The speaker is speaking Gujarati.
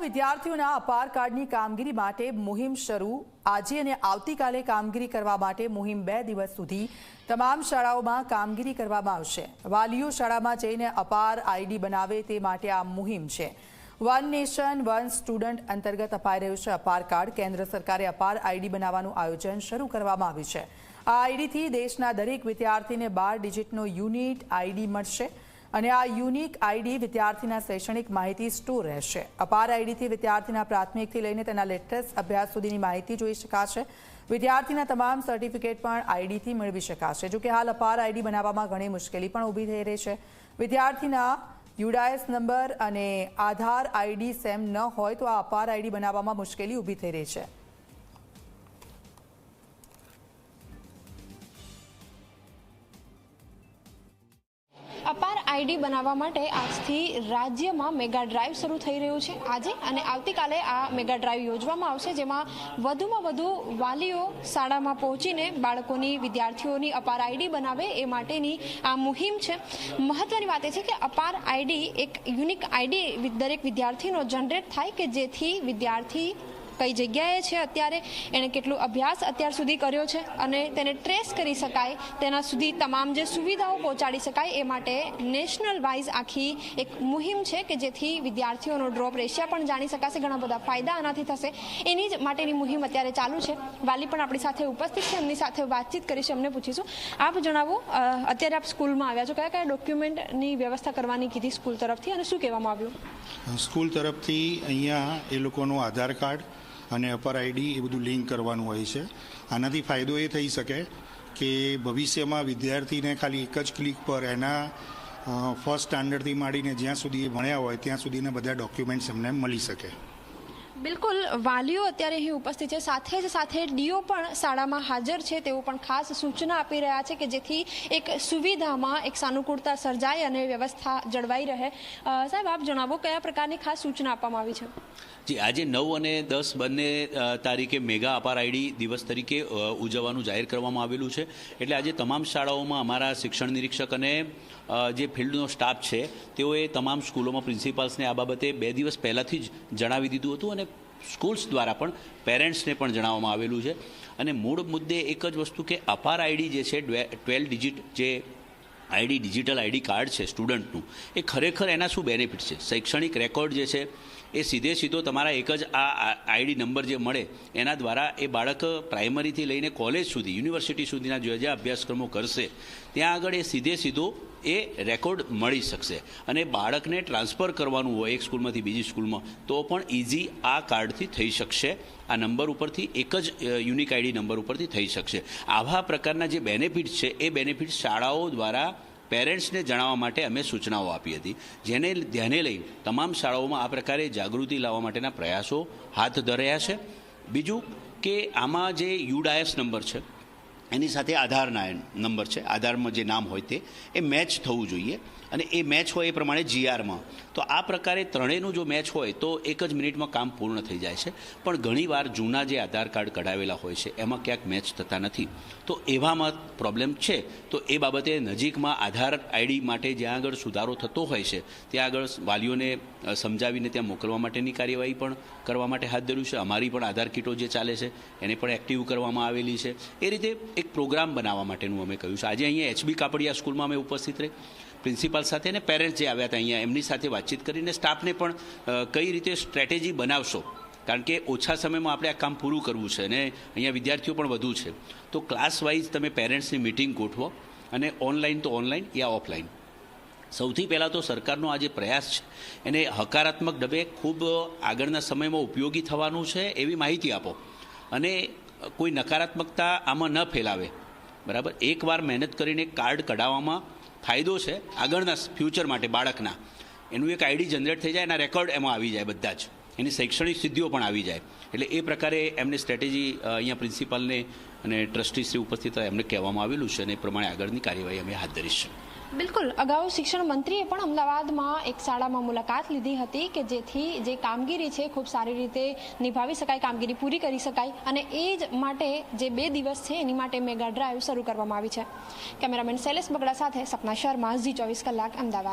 સ્કૂલમાં વિદ્યાર્થીઓના અપાર કાર્ડની કામગીરી માટે મુહિમ શરૂ. આજે અને આવતીકાલે કામગીરી કરવા માટે મુહિમ બે દિવસ સુધી તમામ શાળાઓમાં કામગીરી કરવામાં આવશે. વાલીઓ શાળામાં જઈને અપાર આઈડી બનાવે તે માટે આ મુહિમ છે. વન નેશન, વન સ્ટુડન્ટ અંતર્ગત અપાઈ રહ્યું છે અપાર કાર્ડ. કેન્દ્ર સરકારે અપાર આઈડી બનાવવાનું આયોજન શરૂ કરવામાં આવ્યું છે. આ આઈડીથી દેશના દરેક વિદ્યાર્થીને બાર ડિજિટનો યુનિટ આઈડી મળશે. અને આ યુનિક આઈડી વિદ્યાર્થીના શૈક્ષણિક માહિતી સ્ટોર રહેશે. અપાર આઈડીથી વિદ્યાર્થીના પ્રાથમિકથી લઈને તેના લેટેસ્ટ અભ્યાસ સુધીની માહિતી જોઈ શકાશે. વિદ્યાર્થીના તમામ સર્ટિફિકેટ પણ આઈડીથી મેળવી શકાશે. જોકે હાલ અપાર આઈડી બનાવવામાં ઘણી મુશ્કેલી પણ ઊભી થઈ રહી છે. વિદ્યાર્થીના યુડાયસ નંબર અને આધાર આઈડી સેમ ન હોય તો આ અપાર આઈડી બનાવવામાં મુશ્કેલી ઊભી થઈ રહી છે. અપાર આઈડી બનાવવા માટે આજથી રાજ્યમાં મેગા ડ્રાઈવ શરૂ થઈ રહ્યું છે. આજે અને આવતીકાલે આ મેગા ડ્રાઈવ યોજવામાં આવશે, જેમાં વધુમાં વધુ વાલીઓ શાળામાં પહોંચીને બાળકોની, વિદ્યાર્થીઓની અપાર આઈડી બનાવે એ માટેની આ મુહિમ છે. મહત્વની વાત એ છે કે અપાર આઈડી એક યુનિક આઈડી દરેક વિદ્યાર્થીનો જનરેટ થાય કે જેથી વિદ્યાર્થી કઈ જગ્યાએ છે અત્યારે? એણે કેટલો અભ્યાસ અત્યાર સુધી કર્યો છે અને તેને ટ્રેસ કરી શકાય, તેના સુધી તમામ જે સુવિધાઓ પહોંચાડી શકાય એ માટે નેશનલ વાઇઝ આખી એક મુહિમ છે કે જેથી વિદ્યાર્થીઓનો ડ્રોપ રેશિયા પણ જાણી શકાશે, ઘણા બધા ફાયદા આનાથી થશે. એની જ માટેની મુહિમ અત્યારે ચાલુ છે. વાલી પણ આપણી સાથે ઉપસ્થિત છે, એમની સાથે વાતચીત કરીશું, એમને પૂછીશું. આપ જણાવો અત્યારે આપ સ્કૂલમાં આવ્યા છો, કયા કયા ડોક્યુમેન્ટની વ્યવસ્થા કરવાની કીધી સ્કૂલ તરફથી અને શું કહેવામાં આવ્યું? સ્કૂલ તરફથી અહીંયા એ લોકોનું આધાર કાર્ડ અને અપર આઈડી એ બધું લિંક કરવાનું હોય છે. આનાથી ફાયદો એ થઈ શકે કે ભવિષ્યમાં વિદ્યાર્થીને ખાલી એક જ ક્લિક પર એના ફર્સ્ટ સ્ટાન્ડર્ડથી માંડીને જ્યાં સુધી એ ભણ્યા હોય, ત્યાં સુધીના બધા ડોક્યુમેન્ટ્સ એમને મળી શકે. બિલકુલ, વાલીઓ અત્યારે અહીં ઉપસ્થિત છે. સાથે જ સાથે ડીઓ પણ શાળામાં હાજર છે. તેઓ પણ ખાસ સૂચના આપી રહ્યા છે કે જેથી એક સુવિધામાં એક સાનુકૂળતા સર્જાય અને વ્યવસ્થા જળવાઈ રહે. સાહેબ, આપ જણાવો કયા પ્રકારની ખાસ સૂચના આપવામાં આવી છે? જી, આજે નવ અને દસ બંને તારીખે મેગા અપાર આઈડી દિવસ તરીકે ઉજવવાનું જાહેર કરવામાં આવેલું છે. એટલે આજે તમામ શાળાઓમાં અમારા શિક્ષણ નિરીક્ષક અને જે ફિલ્ડનો સ્ટાફ છે, તેઓએ તમામ સ્કૂલોમાં પ્રિન્સિપાલ્સને આ બાબતે બે દિવસ પહેલાંથી જ જણાવી દીધું હતું અને સ્કૂલ્સ દ્વારા પણ પેરેન્ટ્સને પણ જણાવવામાં આવેલું છે. અને મૂળ મુદ્દે એક જ વસ્તુ કે અપાર આઈડી જે છે ટ્વેલ્વ ડિજિટ જે આઈડી, ડિજિટલ આઈડી કાર્ડ છે સ્ટુડન્ટનું, એ ખરેખર એના શું બેનિફિટ છે? શૈક્ષણિક રેકોર્ડ જે છે, એ સીધે સીધો તમારા એક જ આ આઈડી નંબર જે મળે, એના દ્વારા એ બાળક પ્રાઇમરીથી લઈને કોલેજ સુધી, યુનિવર્સિટી સુધીના જે અભ્યાસક્રમો કરશે, ત્યાં આગળ એ સીધે સીધો એ રેકોર્ડ મળી શકશે. અને બાળકને ટ્રાન્સફર કરવાનું હોય એક સ્કૂલમાંથી બીજી સ્કૂલમાં, તો પણ ઇઝી આ કાર્ડથી થઈ શકશે. આ નંબર ઉપરથી એક જ યુનિક આઈડી નંબર ઉપરથી થઈ શકશે. આવા પ્રકારના જે બેનિફિટ છે, એ બેનિફિટ શાળાઓ દ્વારા પેરેન્ટ્સને જણાવવા માટે અમે સૂચનાઓ આપી હતી. જેને ધ્યાને લઈ તમામ શાળાઓમાં આ પ્રકારે જાગૃતિ લાવવા માટેના પ્રયાસો હાથ ધર્યા છે. બીજું કે આમાં જે યુડાયસ નંબર છે એની સાથે આધારના નંબર છે. આધારમાં જે નામ હોય તે, એ મેચ થવું જોઈએ. અને એ મેચ હોય એ પ્રમાણે જીઆરમાં તો આ પ્રકારે ત્રણેયનું જો મેચ હોય તો એક જ મિનિટમાં કામ પૂર્ણ થઈ જાય છે. પણ ઘણીવાર જૂના જે આધાર કાર્ડ કઢાવેલા હોય છે, એમાં ક્યાંક મેચ થતા નથી. તો એવામાં પ્રોબ્લેમ છે. તો એ બાબતે નજીકમાં આધાર આઈડી માટે જ્યાં આગળ સુધારો થતો હોય છે, ત્યાં આગળ વાલીઓને સમજાવીને ત્યાં મોકલવા માટેની કાર્યવાહી પણ કરવા માટે હાથ ધર્યું છે. અમારી પણ આધાર કીટો જે ચાલે છે, એને પણ એક્ટિવ કરવામાં આવેલી છે. એ રીતે એક પ્રોગ્રામ બનાવવા માટેનું અમે કહ્યું છે. આજે અહીંયા એચબી કાપડિયા સ્કૂલમાં અમે ઉપસ્થિત રહી. પ્રિન્સિપાલ સાથે અને પેરેન્ટ્સ જે આવ્યા હતા અહીંયા, એમની સાથે વાતચીત કરીને સ્ટાફને પણ કઈ રીતે સ્ટ્રેટેજી બનાવશો? કારણ કે ઓછા સમયમાં આપણે આ કામ પૂરું કરવું છે અને અહીંયા વિદ્યાર્થીઓ પણ વધુ છે. તો ક્લાસ વાઇઝ તમે પેરેન્ટ્સની મિટિંગ ગોઠવો અને ઓનલાઈન તો ઓનલાઈન યા ઓફલાઈન. સૌથી પહેલાં તો સરકારનો આ જે પ્રયાસ છે, એને હકારાત્મક ડબે ખૂબ આગળના સમયમાં ઉપયોગી થવાનું છે એવી માહિતી આપો. અને કોઈ નકારાત્મકતા આમાં ન ફેલાવે. બરાબર? એકવાર મહેનત કરીને કાર્ડ કઢાવવામાં ફાયદો છે આગળના ફ્યુચર માટે બાળકના. એનું એક આઈડી જનરેટ થઈ જાય એના રેકોર્ડ એમાં આવી જાય બધા જ. એની શૈક્ષણિક સિદ્ધિઓ પણ આવી જાય. એટલે એ પ્રકારે એમને સ્ટ્રેટેજી અહીંયા પ્રિન્સિપાલને અને ટ્રસ્ટીશ્રી ઉપસ્થિત એમને કહેવામાં આવેલું છે અને એ પ્રમાણે આગળની કાર્યવાહી અમે હાથ ધરીશું. બિલકુલ. અગાઉ શિક્ષણ મંત્રીએ પણ અમદાવાદમાં એક શાળામાં મુલાકાત લીધી હતી કે જેથી જે કામગીરી છે ખૂબ સારી રીતે નિભાવી શકાય, કામગીરી પૂરી કરી શકાય અને એ જ માટે જે બે દિવસ છે એની માટે મેગા ડ્રાઈવ શરૂ કરવામાં આવી છે. કેમેરામેન શૈલેષ બગડા સાથે સપના શર્મા, ઝી ચોવીસ કલાક, અમદાવાદ.